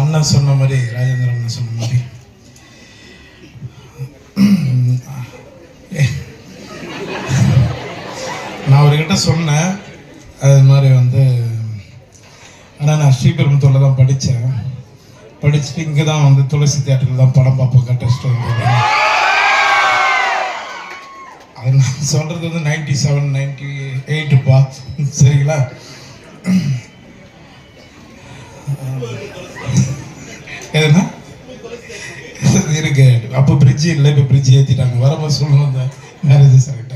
அண்ணன் சொன்ன மாதிரி ராஜேந்திர அண்ணன் சொன்ன மாதிரி. நான் அவர்கிட்ட சொன்னேன். அது மாதிரி வந்து ஆனால் நான் ஸ்ரீபெரும்புத்தூரில் தான் படித்தேன் படிச்சுட்டு இங்கே தான் வந்து துளசி தேட்டரில் தான் படம் பார்ப்போம் கட்டஸ்ட் வந்து அது நான் சொல்கிறது வந்து நைன்டி செவன் நைன்டி எயிட்டுப்பா சரிங்களா? எதுனா இருக்கு அப்போ பிரிட்ஜ் இல்லை இப்போ பிரிட்ஜ் ஏற்றிட்டாங்க வரப்போ சொல்லணும் இந்த மேரேஜ் சார்கிட்ட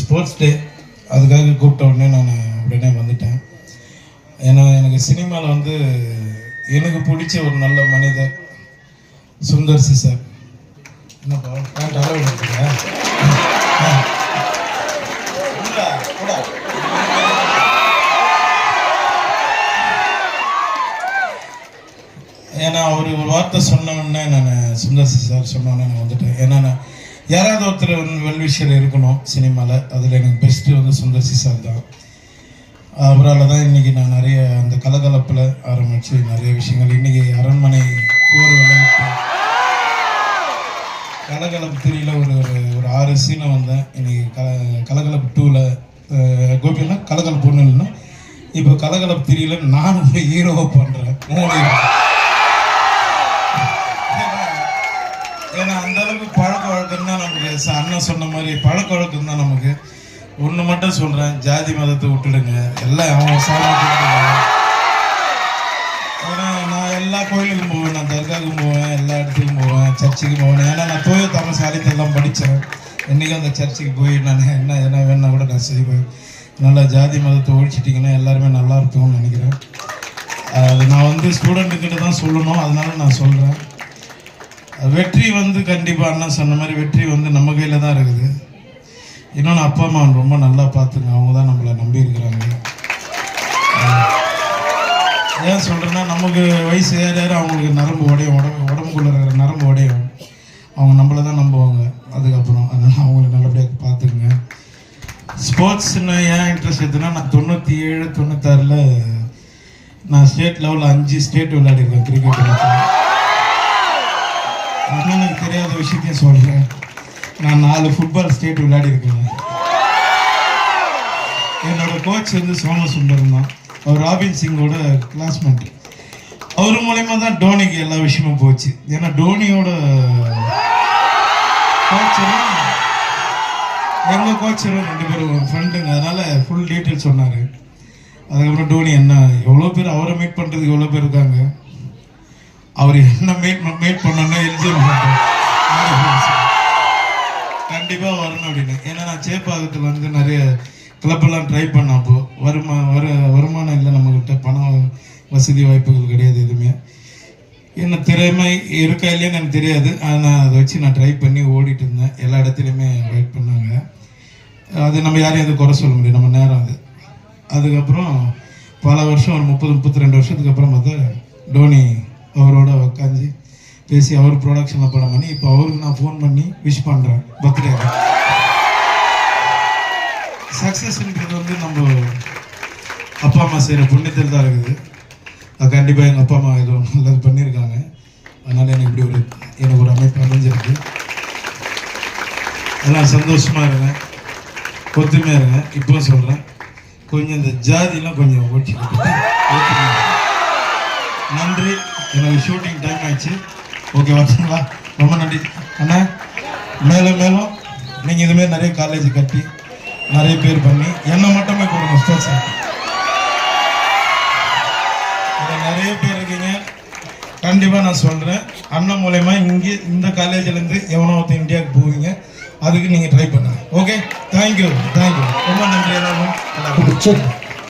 ஸ்போர்ட்ஸ் டே அதுக்காக கூப்பிட்ட உடனே நான் உடனே வந்துட்டேன். ஏன்னா எனக்கு சினிமாவில் வந்து எனக்கு பிடிச்ச ஒரு நல்ல மனிதர் சுந்தர் சி சார். என்னப்பா பேண்ட் அளவு ஏன்னா அவர் ஒரு வார்த்தை சொன்ன நான் சுந்தர்சி சார் சொன்ன நான் வந்துட்டேன். ஏன்னா நான் யாராவது ஒருத்தர் வந்து வெல்விஷர் இருக்கணும் சினிமாவில் அதில் எனக்கு பெஸ்ட்டு வந்து சுந்தர்சி சார் தான். அவரால் தான் இன்றைக்கி நான் நிறைய அந்த கலகலப்பில் ஆரம்பித்து நிறைய விஷயங்கள். இன்றைக்கி அரண்மனை போர் விளையாட்டு கலகலப்பு த்ரீல ஒரு ஒரு ஆறு சீனை வந்தேன். இன்னைக்கு கல கலகலப்பு டூவில் கோபியெல்லாம் கலகலப்பு ஒன்று இல்லைன்னா இப்போ கலகலப்பு த்ரீல நான் ஒரு ஹீரோவை பண்ணுறேன் மூணு அண்ணன் சொன்ன மாதிரி பழக்க வழக்கம் தான் நமக்கு. ஒன்று மட்டும் சொல்கிறேன் ஜாதி மதத்தை விட்டுடுங்க. எல்லாம் அவன் சாமர்த்தியம் நான் எல்லா கோயிலுக்கும் போவேன் நான் தர்காவுக்கும் போவேன் எல்லா இடத்துக்கும் போவேன் சர்ச்சுக்கு போவேன். ஏன்னா நான் தூய தமிழ் சாலித்தெல்லாம் படித்தேன் என்றைக்கும் அந்த சர்ச்சுக்கு போய் நான் என்ன என்ன வேணா கூட நான் செய்வேன். நல்லா ஜாதி மதத்தை ஒழிச்சிட்டிங்கன்னா எல்லாருமே நல்லா இருக்கும்னு நினைக்கிறேன். அது நான் வந்து ஸ்டூடெண்ட்டுக்கிட்ட தான் சொல்லணும் அதனால நான் சொல்கிறேன் வெற்றி வந்து கண்டிப்பாக அண்ணன் சொன்ன மாதிரி வெற்றி வந்து நம்ம கையில் தான் இருக்குது. இன்னொன்று அப்பா அம்மா ரொம்ப நல்லா பார்த்துங்க. அவங்க தான் நம்மளை நம்பி இருக்கிறாங்க. ஏன் சொல்கிறேன்னா நமக்கு வயசு ஏற ஏற அவங்களுக்கு நரம்பு உடையும். உடம்பு உடம்புக்குள்ள இருக்கிற நரம்பு உடையும். அவங்க நம்மளை தான் நம்புவாங்க. அதுக்கப்புறம் அதனால் அவங்களை நல்லபடியாக பார்த்துக்குங்க. ஸ்போர்ட்ஸ்னு ஏன் இன்ட்ரெஸ்ட் எடுத்துன்னா நான் தொண்ணூற்றி ஏழு தொண்ணூத்தாறில் நான் ஸ்டேட் லெவலில் அஞ்சு ஸ்டேட் விளையாடிருக்கேன் கிரிக்கெட் அண்ணனுக்கு தெரியாத விஷயத்தையும் சொல்கிறேன் நான் நாலு ஃபுட்பால் ஸ்டேட் விளையாடி இருக்கேன். என்னோட கோச் வந்து சோமசுந்தரம் தான். அவர் ராபின் சிங்கோட கிளாஸ்மேட் அவர் மூலயமா தான் டோனிக்கு எல்லா விஷயமும் போச்சு. ஏன்னா டோனியோட கோச்சரும் எங்கள் கோச்சரும் ரெண்டு பேரும் ஃப்ரெண்டுங்க அதனால ஃபுல் டீட்டெயில் சொன்னார். அதுக்கப்புறம் டோனி என்ன எவ்வளோ பேர் அவரை மீட் பண்ணுறதுக்கு எவ்வளோ பேர் இருக்காங்க? அவர் என்ன மீட் மீட் பண்ணோன்னா எலிஜிபிள் கண்டிப்பாக வரணும் அப்படின்னு. ஏன்னா நான் சேப்பாக்கத்தில் வந்து நிறைய கிளப்பெல்லாம் ட்ரை பண்ண அப்போ வருமா வர வருமானம் இல்லை நம்மக்கிட்ட பணம் வசதி வாய்ப்புகள் கிடையாது எதுவுமே. என்ன திறமை இருக்கா இல்லையான்னு எனக்கு தெரியாது. ஆனால் அதை வச்சு நான் ட்ரை பண்ணி ஓடிட்டு இருந்தேன். எல்லா இடத்துலையுமே வெயிட் பண்ணாங்க. அது நம்ம யாரையும் எதுவும் குறை சொல்ல முடியும் நம்ம நேரம் அது. அதுக்கப்புறம் பல வருஷம் ஒரு முப்பது முப்பத்தி ரெண்டு வருஷத்துக்கு அப்புறம் பார்த்தா டோனி அவரோட உட்காந்து பேசி அவர் ப்ரொடக்ஷனில் படம் பண்ணி இப்போ அவருக்கு நான் ஃபோன் பண்ணி விஷ் பண்ணுறேன் பர்த்டே. சக்ஸஸ்ன்றது வந்து நம்ம அப்பா அம்மா செய்கிற புண்ணியத்தில் தான் இருக்குது. அது கண்டிப்பாக எங்கள் அப்பா அம்மா ஏதோ நல்லது பண்ணியிருக்காங்க. அதனால் எனக்கு இப்படி ஒரு எனக்கு ஒரு அமைப்பு அமைஞ்சிருக்கு. எல்லாம் சந்தோஷமாக இருங்க. ஒத்துமையாக இருங்க. இப்போ சொல்கிறேன் கொஞ்சம் இந்த ஜாதிலாம் கொஞ்சம் ஓட்டி நன்றி. எனக்கு ஷூட்டிங் டைம் ஆயிடுச்சு. ஓகே வரட்டுங்களா ரொம்ப நன்றி. அண்ணா மேலும் மேலும் நீங்கள் இதுமாரி நிறைய காலேஜ் கட்டி நிறைய பேர் பண்ணி என்னை மட்டுமே கொடுங்க ஸ்போர்ட்ஸ் நிறைய பேர் இருக்கீங்க. கண்டிப்பாக நான் சொல்கிறேன் அண்ணன் மூலயமா இங்கே இந்த காலேஜிலேருந்து எவனோ ஒருத்தர் இந்தியாவுக்கு போவீங்க. அதுக்கு நீங்கள் ட்ரை பண்ணுங்க. ஓகே தேங்க்யூ தேங்க்யூ ரொம்ப நன்றி எல்லாரும் எல்லாருக்கும்